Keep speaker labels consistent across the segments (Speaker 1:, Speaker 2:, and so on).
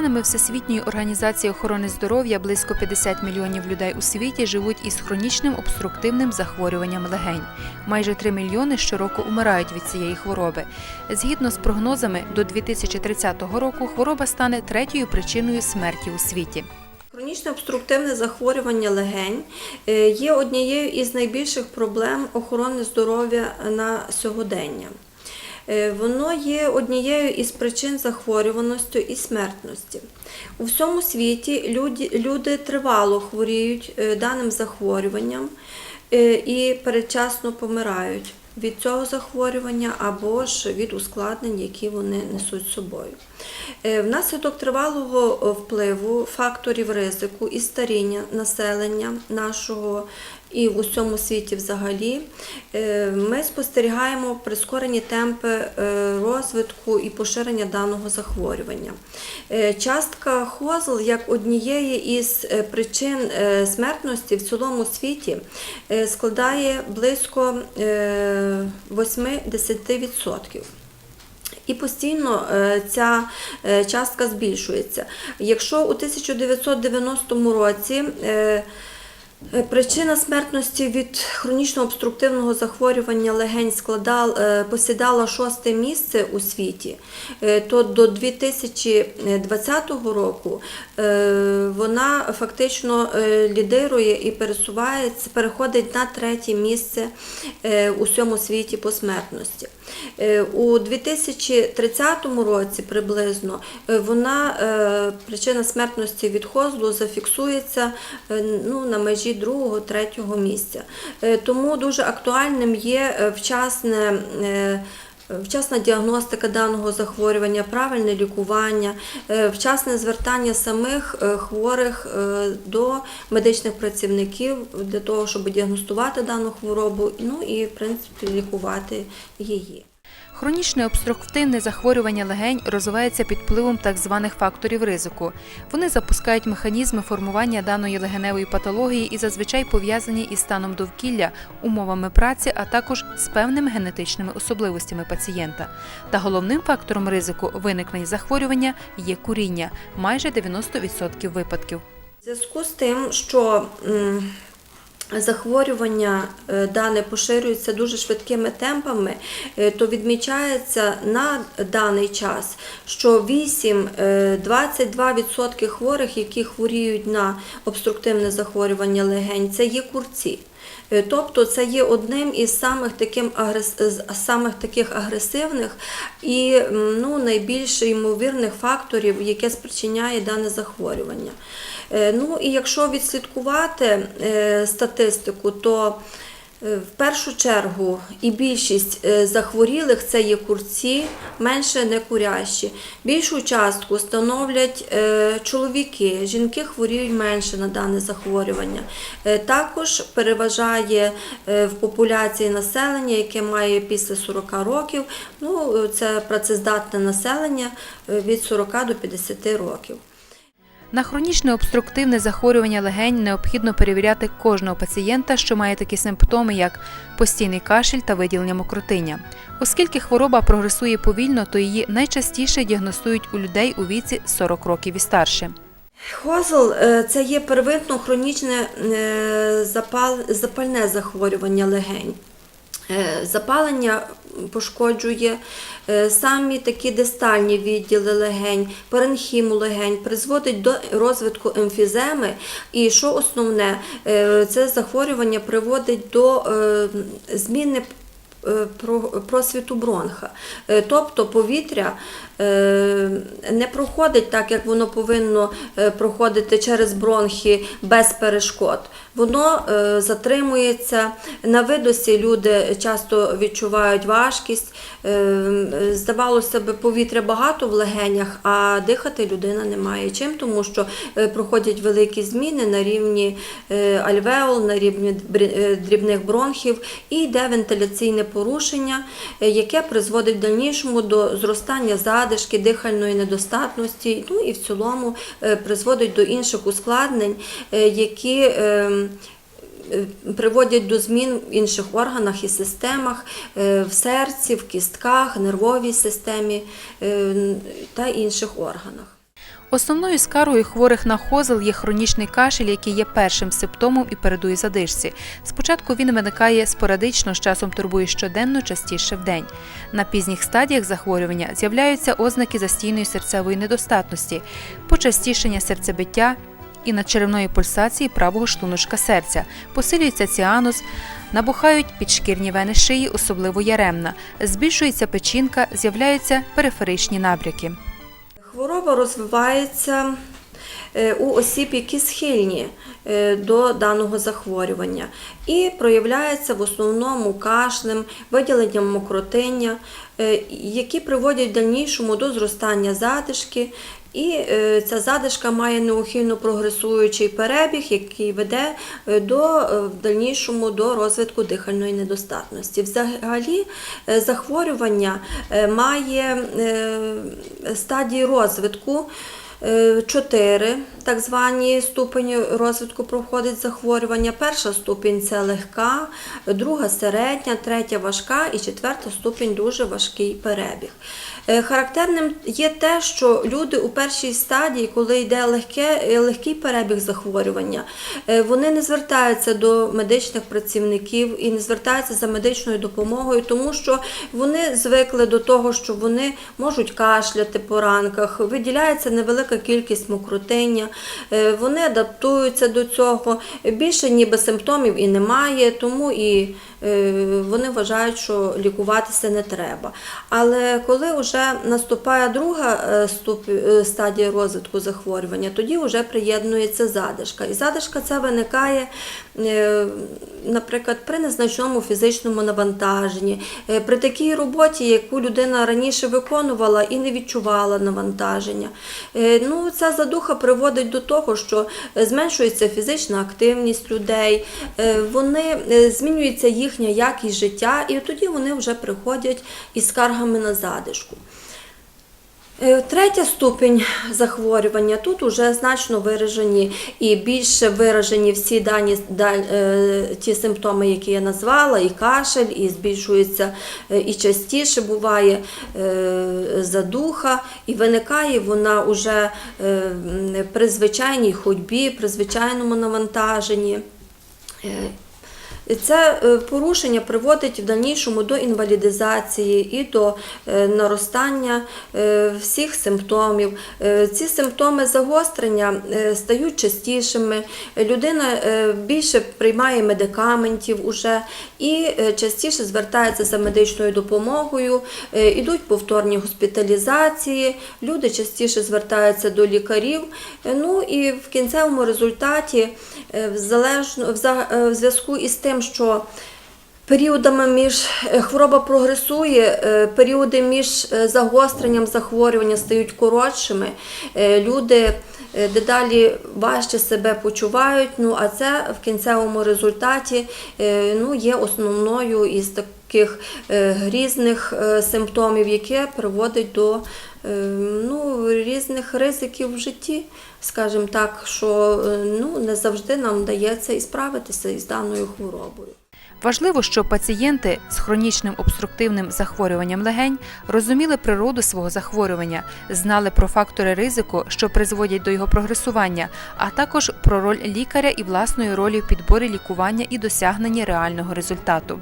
Speaker 1: даними Всесвітньої організації охорони здоров'я, близько 50 мільйонів людей у світі живуть із хронічним обструктивним захворюванням легень. Майже 3 мільйони щороку умирають від цієї хвороби. Згідно з прогнозами, до 2030 року хвороба стане третьою причиною смерті у світі.
Speaker 2: Хронічне обструктивне захворювання легень е, є однією із найбільших проблем охорони здоров'я на сьогодення. Е, Воно є однією із причин захворюваності і смертності. У всьому світі люди, люди тривало хворіють е, даним захворюванням е, і передчасно помирають від цього захворювання або ж від ускладнень, які вони несуть з собою. Внаслідок тривалого впливу факторів ризику і старіння населення нашого і в усьому світі взагалі, е, ми спостерігаємо прискорені темпи е, розвитку і поширення даного захворювання. Е, Частка хозл як однієї із причин смертності в цілому світі складає близько е, 8-10%. І постійно ця частка збільшується. Якщо у 1990 році Причина смертності від хронічного обструктивного захворювання легень складал, е, посідала шосте місце у світі, е, то до 2020 року е, вона фактично е, лідирує і пересувається, переходить на третє місце е, у всьому світі по смертності. Е, У 2030 році приблизно е, вона е, причина смертності від хозлу зафіксується е, ну, на межі другого, третього місця. Е, Тому дуже актуальним є е, вчасне. е, Вчасна діагностика даного захворювання, правильне лікування, вчасне звертання самих хворих до медичних працівників для того, щоб діагностувати дану хворобу, ну і в принципі лікувати її.
Speaker 1: Хронічне обструктивне захворювання легень розвивається під впливом так званих факторів ризику. Вони запускають механізми формування даної легеневої патології і зазвичай пов'язані із станом довкілля, умовами праці, а також з певними генетичними особливостями пацієнта. Та головним фактором ризику виникнення захворювання є куріння майже 90% випадків.
Speaker 2: Зв'язку з тим, що захворювання е, дане поширюється дуже швидкими темпами, е, то відмічається на даний час, що 8-22% хворих, які хворіють на обструктивне захворювання легень, це є курці. Е, Тобто це є одним із самих, таким самих таких агресивних і ну, найбільш ймовірних факторів, яке спричиняє дане захворювання. Е, Ну і якщо відслідкувати е, статистику, то в першу чергу і більшість е, захворілих це є курці, менше не курящі. Більшу частку становлять е, чоловіки, жінки хворіють менше на дане захворювання. Е, Також переважає е, в популяції населення, яке має після 40 років, ну е, це працездатне населення е, від 40 до 50 років.
Speaker 1: На хронічне обструктивне захворювання легень необхідно перевіряти кожного пацієнта, що має такі симптоми, як постійний кашель та виділення мокротиння. Оскільки хвороба прогресує повільно, то її найчастіше діагностують у людей у віці 40 років і старше.
Speaker 2: Хозл е, це є первинно хронічне е, запальне захворювання легень. Е, Запалення пошкоджує е, самі такі дистальні відділи легень, паренхіму легень, призводить до розвитку емфіземи. І що основне, е, це захворювання приводить до зміни просвіту бронха. Тобто повітря не проходить так, як воно повинно проходити через бронхи без перешкод. Воно е, затримується. На видосі люди часто відчувають важкість. Е, Здавалося б, повітря багато в легенях, а дихати людина не має чим, тому що е, проходять великі зміни на рівні альвеол, на рівні дрібних бронхів, і йде вентиляційне порушення, яке призводить в дальнішому до зростання задишки, дихальної недостатності, ну і в цілому призводить до інших ускладнень, які е, е, приводять до змін в інших органах і системах, е, в серці, в кістках, нервовій системі е, та інших органах.
Speaker 1: Основною скаргою хворих на хозел є хронічний кашель, який є першим симптомом і передує задишці. Спочатку він виникає спорадично, з часом турбує щоденно, частіше в день. На пізніх стадіях захворювання з'являються ознаки застійної серцевої недостатності, почастішення серцебиття і надчеревної пульсації правого шлуночка серця, посилюється ціанус, набухають підшкірні вени шиї, особливо яремна, збільшується печінка, з'являються периферичні набряки.
Speaker 2: Хвороба розвивається е, у осіб, які схильні е, до даного захворювання, і проявляється в основному кашлем, виділенням мокротиння, е, які приводять в дальнішому до зростання задишки. І е, ця задишка має неухильно прогресуючий перебіг, який веде е, до е, в дальнішому до розвитку дихальної недостатності. Взагалі, захворювання має стадії розвитку. Чотири так звані ступені розвитку проходить захворювання. Перша ступінь це легка, друга середня, третя важка і четверта ступінь дуже важкий перебіг. Е, Характерним є те, що люди у першій стадії, коли йде легке, е, легкий перебіг захворювання, е, вони не звертаються до медичних працівників і не звертаються за медичною допомогою, тому що вони звикли до того, що вони можуть кашляти по ранках, виділяється невелика кількість мокротиння, вони адаптуються до цього. Більше ніби симптомів і немає, тому і вони вважають, що лікуватися не треба. Але коли вже наступає друга е, е, стадія розвитку захворювання, тоді вже приєднується задишка. І задишка це виникає, е, наприклад, при незначному фізичному навантаженні, е, при такій роботі, яку людина раніше виконувала і не відчувала навантаження. Е, Ну, ця задуха приводить до того, що е, зменшується фізична активність людей, е, вони е, змінюється їхня якість життя, і тоді вони вже приходять із скаргами на задишку. Е, Третя ступінь захворювання тут вже значно виражені і більше виражені всі дані е, ті симптоми, які я назвала, і кашель, і збільшується е, і частіше буває задуха, і виникає вона вже при звичайній ходьбі, при звичайному навантаженні. Це е, порушення приводить в дальнішому до інвалідизації і до е, наростання е, всіх симптомів. Ці симптоми загострення стають частішими, людина більше приймає медикаментів уже і частіше звертається за медичною допомогою, ідуть повторні госпіталізації, люди частіше звертаються до лікарів. Ну і в кінцевому результаті, в зв'язку із тим, що Періодами між е, хвороба прогресує, е, періоди між е, загостренням захворювання стають коротшими. Люди дедалі важче себе почувають. Ну а це в кінцевому результаті ну, є основною із таких грізних е, симптомів, яке приводить до ну, різних ризиків в житті, скажімо так, що е, ну, не завжди нам вдається і справитися із даною хворобою.
Speaker 1: Важливо, щоб пацієнти з хронічним обструктивним захворюванням легень розуміли природу свого захворювання, знали про фактори ризику, що призводять до його прогресування, а також про роль лікаря і власної ролі в підборі лікування і досягненні реального результату.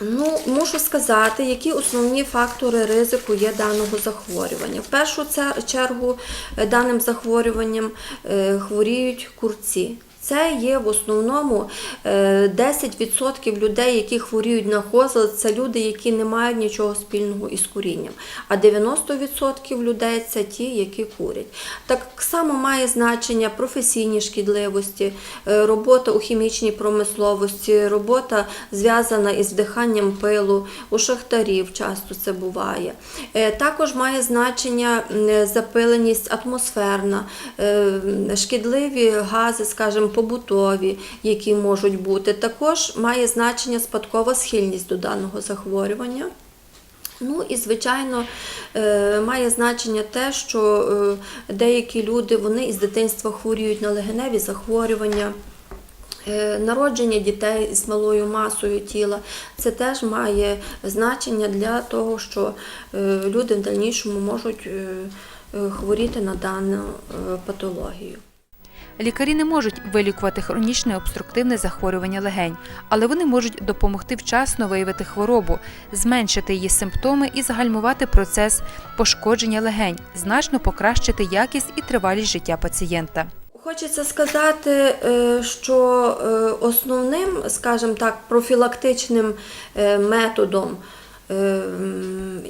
Speaker 2: Ну, можу сказати, які основні фактори ризику є даного захворювання. В першу чергу е, даним захворюванням е, хворіють курці. Це є в основному е, 10% людей, які хворіють на козел, це люди, які не мають нічого спільного із курінням. А 90% людей це ті, які курять. Так само має значення професійні шкідливості, е, робота у хімічній промисловості, робота зв'язана із вдиханням пилу, у шахтарів часто це буває. Е, Також має значення запиленість атмосферна, е, шкідливі гази, скажімо, побутові, які можуть бути. Також має значення спадкова схильність до даного захворювання. Ну і звичайно е, має значення те, що е, деякі люди вони із дитинства хворіють на легеневі захворювання. Е, Народження дітей з малою масою тіла це теж має значення для того, що люди в дальнішому можуть хворіти на дану патологію.
Speaker 1: Лікарі не можуть вилікувати хронічне обструктивне захворювання легень, але вони можуть допомогти вчасно виявити хворобу, зменшити її симптоми і загальмувати процес пошкодження легень, значно покращити якість і тривалість життя пацієнта.
Speaker 2: Хочеться сказати, е, що е, основним, скажімо так, профілактичним е, методом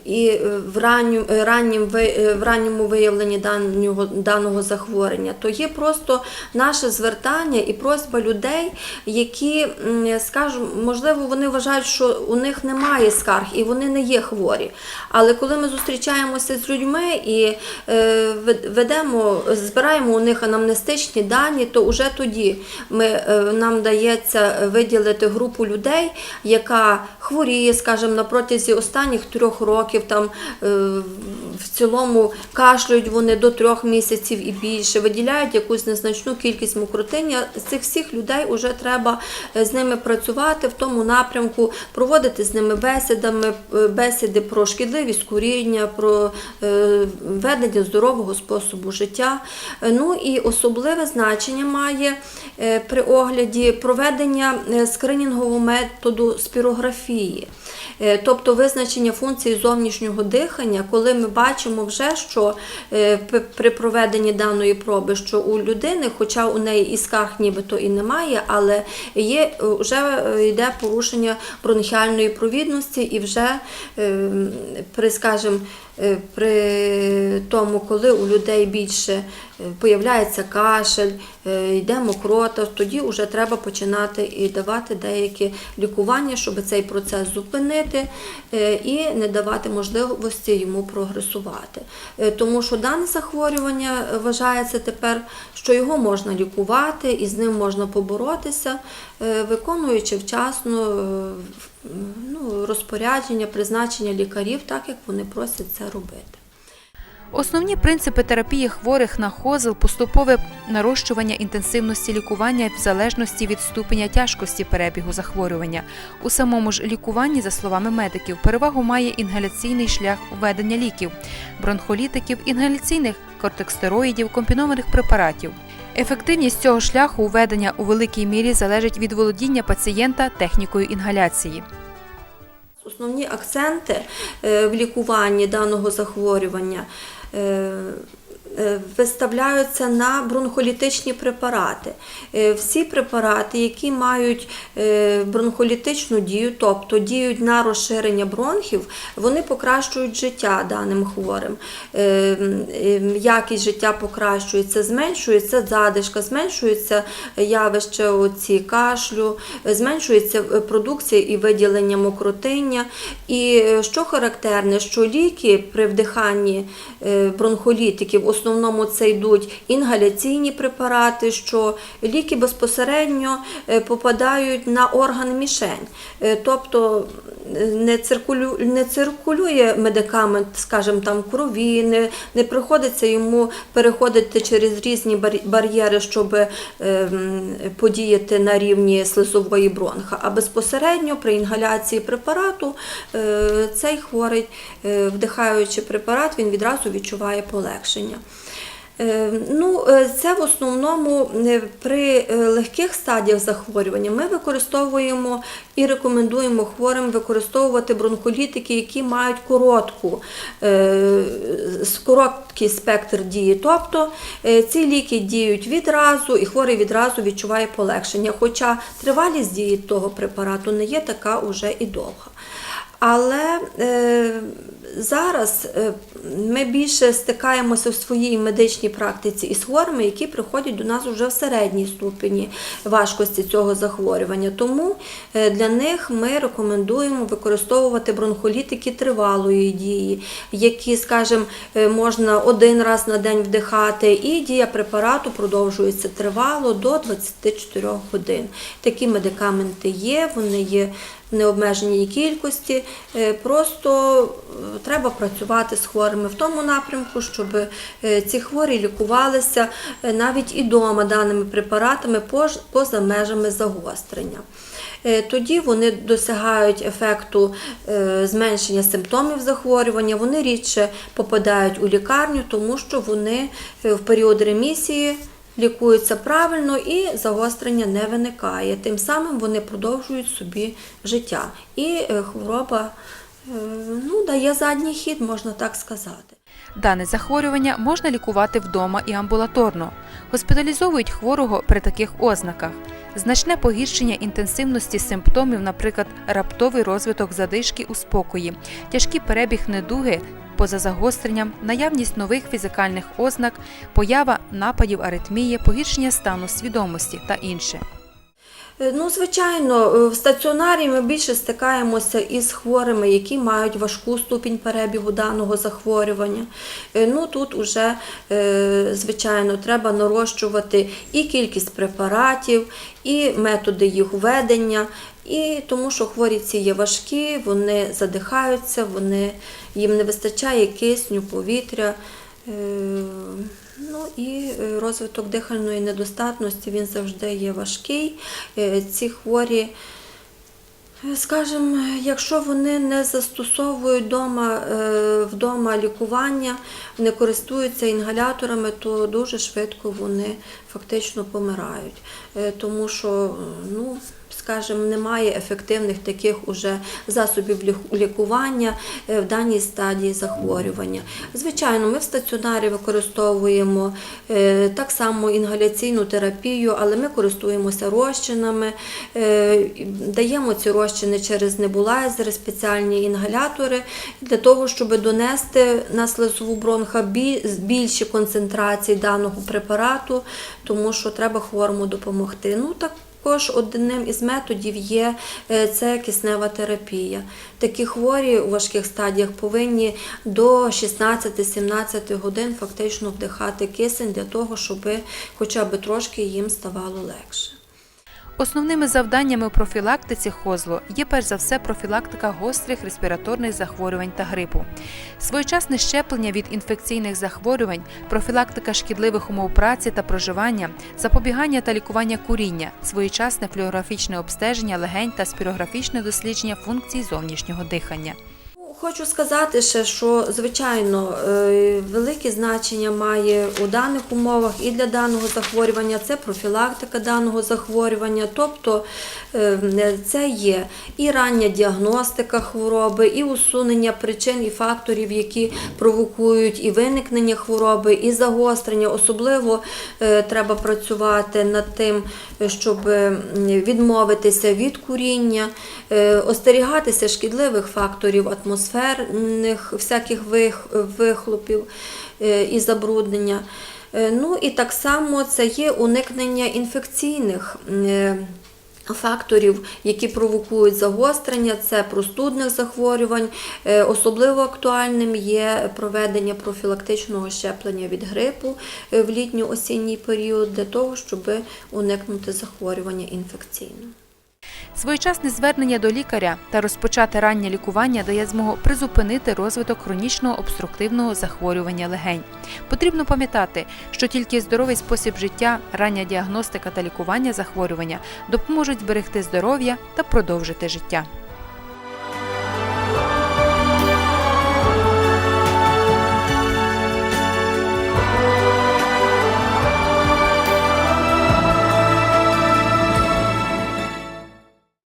Speaker 2: і е, в ранню- е, раннім е, в ранньому виявленні даного, даного захворювання, то є просто наше звертання і просьба людей, які, скажімо, можливо, вони вважають, що у них немає скарг і вони не є хворі. Але коли ми зустрічаємося з людьми і е, ведемо, збираємо у них анамнестичні дані, то вже тоді ми, е, нам дається виділити групу людей, яка хворіє, скажімо, на протязі останніх трьох років, там е, в цілому кашлюють вони до трьох місяців і більше, виділяють якусь незначну кількість мокротиння. З цих всіх людей вже треба е, з ними працювати в тому напрямку, проводити з ними бесідами, е, бесіди про шкідливість куріння, про ведення здорового способу життя. Ну і особливе значення має при огляді проведення скринінгового методу спірографії. Тобто визначення функції зовнішнього дихання, коли ми бачимо вже, що е, при проведенні даної проби, що у людини, хоча у неї і нібито і немає, але є е, вже е, йде порушення бронхіальної провідності, і вже е, при, скажімо, при тому, коли у людей більше е, появляється кашель, е, йде мокрота, тоді вже треба починати і давати деякі лікування, щоб цей процес зупинити е, і не давати можливості йому прогресувати. Е, Тому що дане захворювання е, вважається тепер, що його можна лікувати і з ним можна поборотися, е, виконуючи вчасно е, ну, розпорядження, призначення лікарів, так як вони просять це робити.
Speaker 1: Основні принципи терапії хворих на хозел – поступове нарощування інтенсивності лікування в залежності від ступеня тяжкості перебігу захворювання. У самому ж лікуванні, за словами медиків, перевагу має інгаляційний шлях введення ліків, бронхолітиків, інгаляційних кортикостероїдів, комбінованих препаратів. Ефективність цього шляху введення у великій мірі залежить від володіння пацієнта технікою інгаляції.
Speaker 2: Основні акценти е, в лікуванні даного захворювання е, виставляються на бронхолітичні препарати. Е, Всі препарати, які мають е, бронхолітичну дію, тобто діють на розширення бронхів, вони покращують життя даним хворим. Е, е, Якість життя покращується, зменшується задишка, зменшується явище оці кашлю, е, зменшується е, продукція і виділення мокротиння. І е, що характерне, що ліки при вдиханні е, бронхолітиків основному це йдуть інгаляційні препарати, що ліки безпосередньо е, попадають на орган мішень. Е, Тобто не, циркулю, не циркулює медикамент, скажімо, там крові, не, не приходиться йому переходити через різні бар- бар'єри, щоб е, подіяти на рівні слизової бронха. А безпосередньо при інгаляції препарату цей хворий, вдихаючи препарат, він відразу відчуває полегшення. Е, Ну, е, це в основному е, при легких стадіях захворювання ми використовуємо і рекомендуємо хворим використовувати бронхолітики, які мають коротку, короткий спектр дії. Тобто ці ліки діють відразу, і хворий відразу відчуває полегшення. Хоча тривалість дії того препарату не є така уже і довга. Але зараз е, ми більше стикаємося в своїй медичній практиці із хворими, які приходять до нас вже в середній ступені важкості цього захворювання. Тому е, для них ми рекомендуємо використовувати бронхолітики тривалої дії, які, скажімо, е, можна один раз на день вдихати, і дія препарату продовжується тривало до 24 годин. Такі медикаменти є, вони є в необмеженій кількості. Просто треба працювати з хворими в тому напрямку, щоб е, ці хворі лікувалися е, навіть і вдома даними препаратами поза межами загострення. Е, Тоді вони досягають ефекту зменшення симптомів захворювання, вони рідше попадають у лікарню, тому що вони в період ремісії лікуються правильно і загострення не виникає. Тим самим вони продовжують собі життя. І хвороба ну, дає задній хід, можна так сказати.
Speaker 1: Дане захворювання можна лікувати вдома і амбулаторно. Госпіталізовують хворого при таких ознаках. Значне погіршення інтенсивності симптомів, наприклад, раптовий розвиток задишки у спокої, тяжкий перебіг недуги поза загостренням, наявність нових фізикальних ознак, поява нападів аритмії, погіршення стану свідомості та інше.
Speaker 2: Е, Ну, звичайно, е, в стаціонарі ми більше стикаємося із хворими, які мають важку ступінь перебігу даного захворювання. Е, Ну, тут вже, звичайно, треба нарощувати і кількість препаратів, і методи їх введення. І тому що хворі ці є важкі, вони задихаються, вони, їм не вистачає кисню, повітря. Ну і е, розвиток дихальної недостатності він завжди є важкий. Е, Ці хворі, е, скажімо, якщо вони не застосовують вдома, вдома лікування, не користуються інгаляторами, то дуже швидко вони фактично помирають. Тому що, ну, скажімо, немає ефективних таких уже засобів лікування е, в даній стадії захворювання. Звичайно, ми в стаціонарі використовуємо е, так само інгаляційну терапію, але ми користуємося розчинами, е, даємо ці розчини через небулайзери, спеціальні інгалятори для того, щоб донести на слизову бронха бі- більші концентрації даного препарату, тому що треба хворому допомогти. Ну, так також одним із методів є е, це киснева терапія. Такі хворі у важких стадіях повинні до 16-17 годин фактично вдихати кисень для того, щоб хоча б трошки їм ставало легше.
Speaker 1: Основними завданнями у профілактиці хозлу є перш за все профілактика гострих респіраторних захворювань та грипу, своєчасне щеплення від інфекційних захворювань, профілактика шкідливих умов праці та проживання, запобігання та лікування куріння, своєчасне флюорографічне обстеження легень та спірографічне дослідження функцій зовнішнього дихання.
Speaker 2: Хочу сказати ще, що звичайно е, велике значення має у даних умовах і для даного захворювання це профілактика даного захворювання, тобто е, це є і рання діагностика хвороби, і усунення причин і факторів, які провокують і виникнення хвороби, і загострення. Особливо е, треба працювати над тим, щоб відмовитися від куріння, остерігатися шкідливих факторів атмосферних, всяких вихлопів е, і забруднення. Е, Ну і так само це є уникнення інфекційних. е, Факторів, які провокують загострення, це простудних захворювань. Особливо актуальним є проведення профілактичного щеплення від грипу в літньо-осінній період для того, щоб уникнути захворювання інфекційно.
Speaker 1: Своєчасне звернення до лікаря та розпочати раннє лікування дає змогу призупинити розвиток хронічного обструктивного захворювання легень. Потрібно пам'ятати, що тільки здоровий спосіб життя, рання діагностика та лікування захворювання допоможуть зберегти здоров'я та продовжити життя.